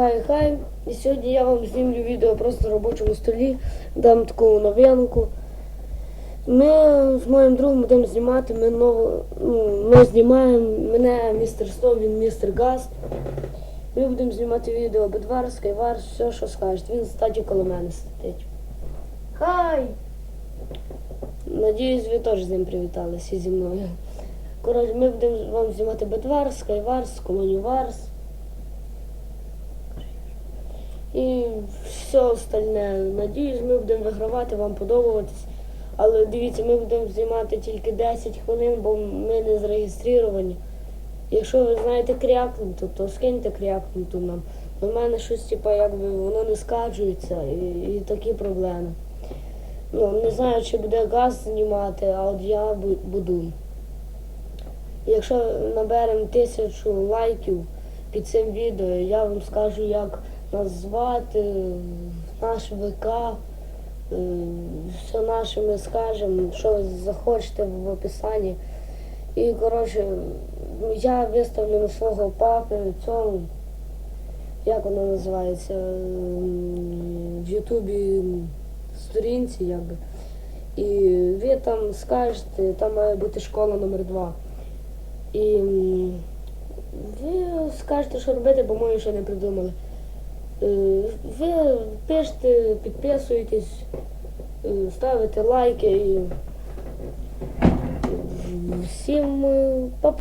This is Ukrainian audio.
Хай хай. І сьогодні я вам знімлю відео просто на робочому столі, дам таку новинку. Ми з моїм другом будемо знімати, ми ново, ну, ми знімаємо мене містер Сто, він містер Гаст. Ми будемо знімати відео Бедвар, Скайвар, все, що скажете. Він, кстати, коло мене сидить. Хай! Надіюсь, ви теж з ним привіталися зі мною. Коротше, ми будемо вам знімати Бедвар, Скайварс, Комуніварс. І все остальне. Надіюсь, ми будемо вигравати, вам подобатись. Але дивіться, ми будемо знімати тільки 10 хвилин, бо ми не зареєстровані. Якщо ви знаєте крякнуту, то скиньте крякнуту нам. У мене щось, типу, якби воно не скаджується і, і такі проблеми. Ну, не знаю, чи буде газ знімати, а от я буду. Якщо наберемо тисячу лайків під цим відео, я вам скажу, як нас звати, наш ВК, е, все наше ми скажемо, що ви захочете в описанні. І, коротше, я виставлю свого папи цьому, як воно називається, в Ютубі сторінці, якби. І ви там скажете, там має бути школа номер 2 І ви скажете, що робити, бо ми ще не придумали. Е, Ви пишете, підписуєтесь, е, ставите лайки і всім е, па